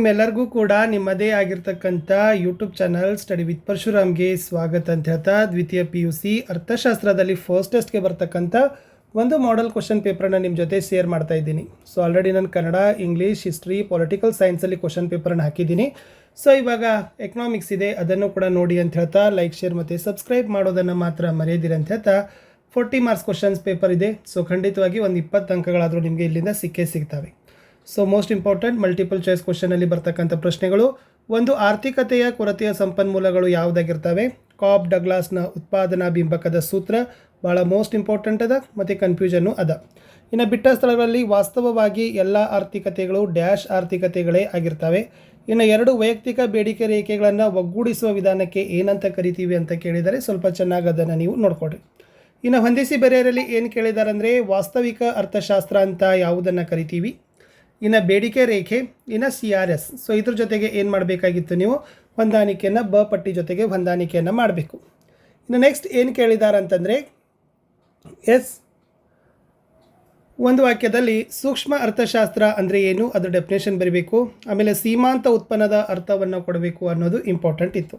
ನಿಮ್ಮೆಲ್ಲರಿಗೂ ಕೂಡ ನಿಮ್ಮದೇ ಆಗಿರ್ತಕ್ಕಂಥ ಯೂಟ್ಯೂಬ್ ಚಾನಲ್ ಸ್ಟಡಿ ವಿತ್ ಪರಶುರಾಮ್ಗೆ ಸ್ವಾಗತ ಅಂತ ಹೇಳ್ತಾ, ದ್ವಿತೀಯ ಪಿ ಯು ಸಿ ಅರ್ಥಶಾಸ್ತ್ರದಲ್ಲಿ ಫಸ್ಟ್ ಟೆಸ್ಟ್ಗೆ ಬರ್ತಕ್ಕಂಥ ಒಂದು ಮಾಡೆಲ್ ಕ್ವಶನ್ ಪೇಪರ್ನ ನಿಮ್ಮ ಜೊತೆ ಶೇರ್ ಮಾಡ್ತಾ ಇದ್ದೀನಿ. ಸೊ ಆಲ್ರೆಡಿ ನಾನು ಕನ್ನಡ ಇಂಗ್ಲೀಷ್ ಹಿಸ್ಟ್ರಿ ಪೊಲಿಟಿಕಲ್ ಸೈನ್ಸಲ್ಲಿ ಕ್ವಶನ್ ಪೇಪರನ್ನು ಹಾಕಿದ್ದೀನಿ. ಸೊ ಇವಾಗ ಎಕನಾಮಿಕ್ಸ್ ಇದೆ, ಅದನ್ನು ಕೂಡ ನೋಡಿ ಅಂತ ಹೇಳ್ತಾ ಲೈಕ್ ಶೇರ್ ಮತ್ತು ಸಬ್ಸ್ಕ್ರೈಬ್ ಮಾಡೋದನ್ನು ಮಾತ್ರ ಮರೆಯದಿರಿ ಅಂತ ಹೇಳ್ತಾ ಫೋರ್ಟಿ ಮಾರ್ಕ್ಸ್ ಕ್ವಶನ್ಸ್ ಪೇಪರ್ ಇದೆ. ಸೊ ಖಂಡಿತವಾಗಿ ಒಂದು ಇಪ್ಪತ್ತು ಅಂಕಗಳಾದರೂ ನಿಮಗೆ ಇಲ್ಲಿಂದ ಸಿಕ್ಕೇ ಸಿಗ್ತವೆ. So most important multiple choice ಕ್ವಶನಲ್ಲಿ ಬರ್ತಕ್ಕಂಥ ಪ್ರಶ್ನೆಗಳು. ಒಂದು ಆರ್ಥಿಕತೆಯ ಕೊರತೆಯ ಸಂಪನ್ಮೂಲಗಳು ಯಾವುದಾಗಿರ್ತವೆ? ಕಾಪ್ ಡಗ್ಲಾಸ್ನ ಉತ್ಪಾದನಾ ಬಿಂಬಕದ ಸೂತ್ರ ಭಾಳ ಮೋಸ್ಟ್ ಇಂಪಾರ್ಟೆಂಟ್ ಅದ, ಮತ್ತು ಕನ್ಫ್ಯೂಷನ್ನು ಅದ. ಇನ್ನು ಬಿಟ್ಟ ಸ್ಥಳಗಳಲ್ಲಿ ವಾಸ್ತವವಾಗಿ ಎಲ್ಲ ಆರ್ಥಿಕತೆಗಳು ಡ್ಯಾಶ್ ಆರ್ಥಿಕತೆಗಳೇ ಆಗಿರ್ತವೆ. ಇನ್ನು ಎರಡು ವೈಯಕ್ತಿಕ ಬೇಡಿಕೆ ರೇಖೆಗಳನ್ನು ಒಗ್ಗೂಡಿಸುವ ವಿಧಾನಕ್ಕೆ ಏನಂತ ಕರಿತೀವಿ ಅಂತ ಕೇಳಿದರೆ ಸ್ವಲ್ಪ ಚೆನ್ನಾಗಿ ಅದನ್ನು ನೀವು ನೋಡ್ಕೊಡ್ರಿ ಇನ್ನು ಹೊಂದಿಸಿ ಬೇರೆಯರಲ್ಲಿ ಏನು ಕೇಳಿದಾರೆ ಅಂದರೆ ವಾಸ್ತವಿಕ ಅರ್ಥಶಾಸ್ತ್ರ ಅಂತ ಯಾವುದನ್ನು ಕರಿತೀವಿ? ಇನ್ನು ಬೇಡಿಕೆ ರೇಖೆ, ಇನ್ನು ಸಿ ಆರ್ ಎಸ್ ಸೊ ಇದ್ರ ಜೊತೆಗೆ ಏನು ಮಾಡಬೇಕಾಗಿತ್ತು ನೀವು? ಹೊಂದಾಣಿಕೆಯನ್ನು, ಬ ಪಟ್ಟಿ ಜೊತೆಗೆ ಹೊಂದಾಣಿಕೆಯನ್ನು ಮಾಡಬೇಕು. ಇನ್ನು ನೆಕ್ಸ್ಟ್ ಏನು ಕೇಳಿದ್ದಾರೆ ಅಂತಂದರೆ ಎಸ್, ಒಂದು ವಾಕ್ಯದಲ್ಲಿ ಸೂಕ್ಷ್ಮ ಅರ್ಥಶಾಸ್ತ್ರ ಅಂದರೆ ಏನು? ಅದರ ಡೆಫಿನೇಷನ್ ಬರೀಬೇಕು. ಆಮೇಲೆ ಸೀಮಾಂತ ಉತ್ಪನ್ನದ ಅರ್ಥವನ್ನು ಕೊಡಬೇಕು ಅನ್ನೋದು ಇಂಪಾರ್ಟೆಂಟ್ ಇತ್ತು.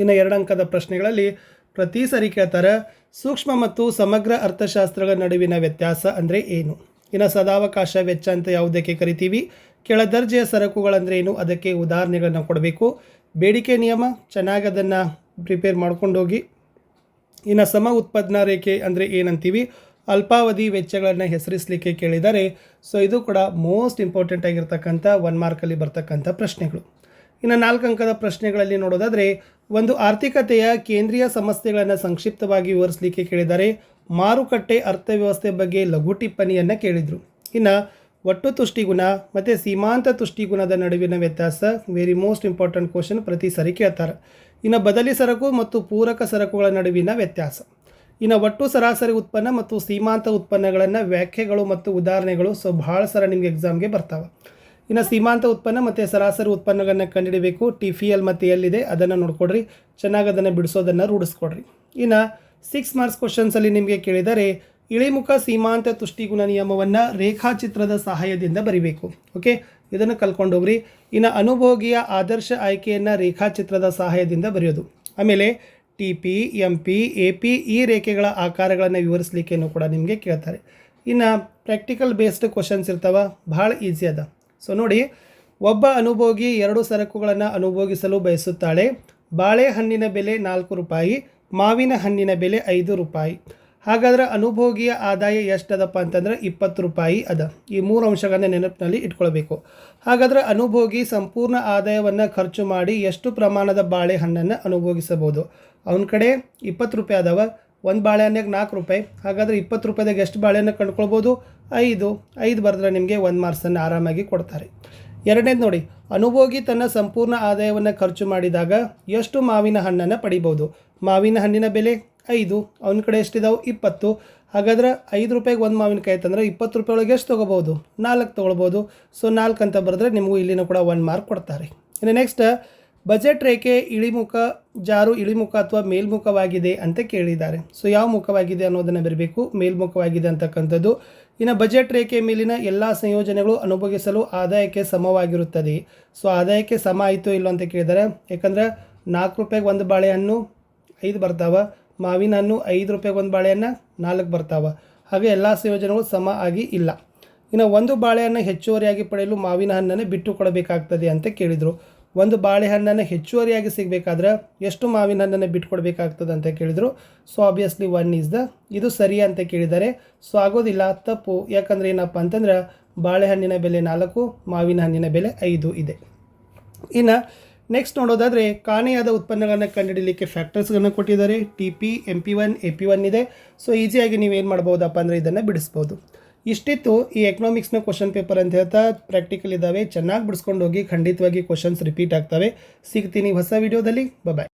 ಇನ್ನು ಎರಡು ಅಂಕದ ಪ್ರಶ್ನೆಗಳಲ್ಲಿ ಪ್ರತಿ ಸರಿ ಕೇಳ್ತಾರೆ, ಸೂಕ್ಷ್ಮ ಮತ್ತು ಸಮಗ್ರ ಅರ್ಥಶಾಸ್ತ್ರಗಳ ನಡುವಿನ ವ್ಯತ್ಯಾಸ ಅಂದರೆ ಏನು? ಇನ್ನು ಸದಾವಕಾಶ ವೆಚ್ಚ ಅಂತ ಯಾವುದಕ್ಕೆ ಕರಿತೀವಿ? ಕೆಳದರ್ಜೆಯ ಸರಕುಗಳಂದ್ರೆ ಏನು? ಅದಕ್ಕೆ ಉದಾಹರಣೆಗಳನ್ನು ಕೊಡಬೇಕು. ಬೇಡಿಕೆ ನಿಯಮ, ಚೆನ್ನಾಗಿ ಅದನ್ನು ಪ್ರಿಪೇರ್ ಮಾಡ್ಕೊಂಡೋಗಿ ಇನ್ನು ಸಮ ಉತ್ಪಾದನಾ ರೇಖೆ ಅಂದರೆ ಏನಂತೀವಿ? ಅಲ್ಪಾವಧಿ ವೆಚ್ಚಗಳನ್ನು ಹೆಸರಿಸಲಿಕ್ಕೆ ಕೇಳಿದರೆ, ಸೊ ಇದು ಕೂಡ ಮೋಸ್ಟ್ ಇಂಪಾರ್ಟೆಂಟ್ ಆಗಿರ್ತಕ್ಕಂಥ ಒನ್ ಮಾರ್ಕಲ್ಲಿ ಬರ್ತಕ್ಕಂಥ ಪ್ರಶ್ನೆಗಳು. ಇನ್ನು ನಾಲ್ಕು ಅಂಕದ ಪ್ರಶ್ನೆಗಳಲ್ಲಿ ನೋಡೋದಾದರೆ, ಒಂದು ಆರ್ಥಿಕತೆಯ ಕೇಂದ್ರೀಯ ಸಮಸ್ಯೆಗಳನ್ನು ಸಂಕ್ಷಿಪ್ತವಾಗಿ ವಿವರಿಸಲಿಕ್ಕೆ ಕೇಳಿದರೆ ಮಾರುಕಟ್ಟೆ ಅರ್ಥವ್ಯವಸ್ಥೆ ಬಗ್ಗೆ ಲಘು ಟಿಪ್ಪಣಿಯನ್ನು ಕೇಳಿದರು. ಇನ್ನು ಒಟ್ಟು ತುಷ್ಟಿಗುಣ ಮತ್ತು ಸೀಮಾಂತ ತುಷ್ಟಿಗುಣದ ನಡುವಿನ ವ್ಯತ್ಯಾಸ ವೆರಿ ಮೋಸ್ಟ್ ಇಂಪಾರ್ಟೆಂಟ್ ಕ್ವಶನ್ ಪ್ರತಿ ಸರಿ ಕೇಳ್ತಾರೆ. ಇನ್ನು ಬದಲಿ ಸರಕು ಮತ್ತು ಪೂರಕ ಸರಕುಗಳ ನಡುವಿನ ವ್ಯತ್ಯಾಸ. ಇನ್ನು ಒಟ್ಟು ಸರಾಸರಿ ಉತ್ಪನ್ನ ಮತ್ತು ಸೀಮಾಂತ ಉತ್ಪನ್ನಗಳನ್ನು ವ್ಯಾಖ್ಯೆಗಳು ಮತ್ತು ಉದಾಹರಣೆಗಳು ಸೊ ಭಾಳ ಸರ ನಿಮಗೆ ಎಕ್ಸಾಮ್ಗೆ ಬರ್ತಾವೆ. ಇನ್ನು ಸೀಮಾಂತ ಉತ್ಪನ್ನ ಮತ್ತು ಸರಾಸರಿ ಉತ್ಪನ್ನಗಳನ್ನು ಕಂಡುಹಿಡಬೇಕು ಟಿ ಫಿ ಎಲ್ ಮತ್ತು ಎಲ್ಲಿದೆ ಅದನ್ನು ನೋಡ್ಕೊಡ್ರಿ, ಚೆನ್ನಾಗಿ ಅದನ್ನು ಬಿಡಿಸೋದನ್ನು ರೂಢಿಸ್ಕೊಡ್ರಿ. ಇನ್ನು ಸಿಕ್ಸ್ ಮಾರ್ಕ್ಸ್ ಕ್ವಶನ್ಸಲ್ಲಿ ನಿಮಗೆ ಕೇಳಿದರೆ, ಇಳಿಮುಖ ಸೀಮಾಂತ ತುಷ್ಟಿಗುಣ ನಿಯಮವನ್ನು ರೇಖಾಚಿತ್ರದ ಸಹಾಯದಿಂದ ಬರಿಬೇಕು. ಓಕೆ ಇದನ್ನು ಕಲ್ಕೊಂಡು ಹೋಗ್ರಿ ಇನ್ನು ಅನುಭೋಗಿಯ ಆದರ್ಶ ಆಯ್ಕೆಯನ್ನು ರೇಖಾಚಿತ್ರದ ಸಹಾಯದಿಂದ ಬರೆಯೋದು. ಆಮೇಲೆ T P M P A P ಈ ರೇಖೆಗಳ ಆಕಾರಗಳನ್ನು ವಿವರಿಸಲಿಕ್ಕೆನೂ ಕೂಡ ನಿಮಗೆ ಕೇಳ್ತಾರೆ. ಇನ್ನು ಪ್ರಾಕ್ಟಿಕಲ್ ಬೇಸ್ಡ್ ಕ್ವಶನ್ಸ್ ಇರ್ತಾವ, ಭಾಳ ಈಸಿ ಅದ. ಸೊ ನೋಡಿ, ಒಬ್ಬ ಅನುಭೋಗಿ ಎರಡು ಸರಕುಗಳನ್ನು ಅನುಭೋಗಿಸಲು ಬಯಸುತ್ತಾಳೆ, ಬಾಳೆಹಣ್ಣಿನ ಬೆಲೆ ನಾಲ್ಕು ರೂಪಾಯಿ ಮಾವಿನ ಹಣ್ಣಿನ ಬೆಲೆ ಐದು ರೂಪಾಯಿ. ಹಾಗಾದ್ರೆ ಅನುಭೋಗಿಯ ಆದಾಯ ಎಷ್ಟದಪ್ಪ ಅಂತಂದ್ರೆ ಇಪ್ಪತ್ತು ರೂಪಾಯಿ ಅದ. ಈ ಮೂರು ಅಂಶಗಳನ್ನ ನೆನಪಿನಲ್ಲಿ ಇಟ್ಕೊಳ್ಬೇಕು. ಹಾಗಾದ್ರೆ ಅನುಭೋಗಿ ಸಂಪೂರ್ಣ ಆದಾಯವನ್ನು ಖರ್ಚು ಮಾಡಿ ಎಷ್ಟು ಪ್ರಮಾಣದ ಬಾಳೆಹಣ್ಣನ್ನು ಅನುಭೋಗಿಸಬಹುದು? ಅವನ ಕಡೆ ಇಪ್ಪತ್ತು ರೂಪಾಯಿ ಅದಾವ. ಒಂದು ಬಾಳೆಹಣ್ಣಿಗೆ ನಾಲ್ಕು ರೂಪಾಯಿ. ಹಾಗಾದರೆ ಇಪ್ಪತ್ತು ರೂಪಾಯಿದಾಗ ಎಷ್ಟು ಬಾಳೆಹಣ್ಣು ಕಂಡುಕೊಳ್ಬೋದು? ಐದು. ಐದು ಬರೆದ್ರೆ ನಿಮಗೆ ಒಂದು ಮಾರ್ಕ್ಸನ್ನು ಆರಾಮಾಗಿ ಕೊಡ್ತಾರೆ. ಎರಡನೇದು ನೋಡಿ, ಅನುಭೋಗಿ ತನ್ನ ಸಂಪೂರ್ಣ ಆದಾಯವನ್ನು ಖರ್ಚು ಮಾಡಿದಾಗ ಎಷ್ಟು ಮಾವಿನ ಹಣ್ಣನ್ನು ಪಡಿಬೋದು ಮಾವಿನ ಹಣ್ಣಿನ ಬೆಲೆ ಐದು, ಅವನ ಕಡೆ ಎಷ್ಟಿದಾವೆ? ಇಪ್ಪತ್ತು. ಹಾಗಾದ್ರೆ ಐದು ರೂಪಾಯಿಗೆ ಒಂದು ಮಾವಿನಕಾಯಿ ತಂದರೆ ಇಪ್ಪತ್ತು ರೂಪಾಯಿ ಒಳಗೆ ಎಷ್ಟು ತೊಗೋಬೋದು ನಾಲ್ಕು ತೊಗೊಳ್ಬೋದು ಸೊ ನಾಲ್ಕು ಅಂತ ಬರೆದ್ರೆ ನಿಮಗೂ ಇಲ್ಲಿನೂ ಕೂಡ ಒನ್ ಮಾರ್ಕ್ ಕೊಡ್ತಾರೆ. ಇನ್ನು ನೆಕ್ಸ್ಟ್ ಬಜೆಟ್ ರೇಖೆ ಇಳಿಮುಖ, ಜಾರು ಇಳಿಮುಖ ಅಥವಾ ಮೇಲ್ಮುಖವಾಗಿದೆ ಅಂತ ಕೇಳಿದ್ದಾರೆ. ಸೊ ಯಾವ ಮುಖವಾಗಿದೆ ಅನ್ನೋದನ್ನು ಬರಬೇಕು. ಮೇಲ್ಮುಖವಾಗಿದೆ ಅಂತಕ್ಕಂಥದ್ದು ಇನ್ನು ಬಜೆಟ್ ರೇಖೆ ಮೇಲಿನ ಎಲ್ಲ ಸಂಯೋಜನೆಗಳು ಅನುಭವಿಸಲು ಆದಾಯಕ್ಕೆ ಸಮವಾಗಿರುತ್ತದೆ. ಸೊ, ಆದಾಯಕ್ಕೆ ಸಮ ಆಯಿತು ಇಲ್ಲೋ ಅಂತ ಕೇಳಿದರೆ ಯಾಕಂದರೆ ನಾಲ್ಕು ರೂಪಾಯಿಗೆ ಒಂದು ಬಾಳೆಹಣ್ಣು ಐದು ಬರ್ತಾವೆ, ಮಾವಿನ ಹಣ್ಣು ಐದು ರೂಪಾಯಿಗೆ ಒಂದು ಬಾಳೆಹಣ್ಣು ನಾಲ್ಕು ಬರ್ತಾವೆ. ಹಾಗೆ ಎಲ್ಲ ಸಂಯೋಜನೆಗಳು ಸಮ ಆಗಿ ಇಲ್ಲ. ಇನ್ನು ಒಂದು ಬಾಳೆಹಣ್ಣು ಹೆಚ್ಚುವರಿಯಾಗಿ ಪಡೆಯಲು ಮಾವಿನ ಹಣ್ಣನ್ನು ಬಿಟ್ಟು ಕೊಡಬೇಕಾಗ್ತದೆ ಅಂತ ಕೇಳಿದರು. ಒಂದು ಬಾಳೆಹಣ್ಣನ್ನು ಹೆಚ್ಚುವರಿಯಾಗಿ ಸಿಗಬೇಕಾದ್ರೆ ಎಷ್ಟು ಮಾವಿನ ಹಣ್ಣನ್ನು ಬಿಟ್ಕೊಡ್ಬೇಕಾಗ್ತದೆ ಅಂತ ಕೇಳಿದರು. So obviously one is the ಇದು ಸರಿ ಅಂತ ಕೇಳಿದ್ದಾರೆ. ಸೊ ಆಗೋದಿಲ್ಲ, ತಪ್ಪು. ಯಾಕಂದರೆ ಏನಪ್ಪ ಅಂತಂದ್ರೆ ಬಾಳೆಹಣ್ಣಿನ ಬೆಲೆ ನಾಲ್ಕು, ಮಾವಿನ ಹಣ್ಣಿನ ಬೆಲೆ ಐದು ಇದೆ. ಇನ್ನು ನೆಕ್ಸ್ಟ್ ನೋಡೋದಾದರೆ ಕಾಣೆಯಾದ ಉತ್ಪನ್ನಗಳನ್ನು ಕಂಡುಹಿಡಲಿಕ್ಕೆ ಫ್ಯಾಕ್ಟರ್ಸ್ಗಳನ್ನು ಕೊಟ್ಟಿದ್ದಾರೆ. T P M P one A P one ಇದೆ. ಸೊ ಈಸಿಯಾಗಿ ನೀವೇನು ಮಾಡ್ಬೋದಪ್ಪ ಅಂದರೆ ಇದನ್ನು ಬಿಡಿಸ್ಬೋದು. ಇಷ್ಟಿತ್ತು ಈ ಎಕನಾಮಿಕ್ಸ್ನ ಕ್ವಶನ್ ಪೇಪರ್ ಅಂತ ಹೇಳ್ತಾ ಪ್ರಾಕ್ಟಿಕಲ್ ಇದ್ದಾವೆ, ಚೆನ್ನಾಗಿ ಬಿಡಿಸ್ಕೊಂಡು ಹೋಗಿ ಖಂಡಿತವಾಗಿ ಕ್ವಶನ್ಸ್ ರಿಪೀಟ್ ಆಗ್ತವೆ. ಸಿಗ್ತೀನಿ ಹೊಸ ವಿಡಿಯೋದಲ್ಲಿ ಬಾಯ್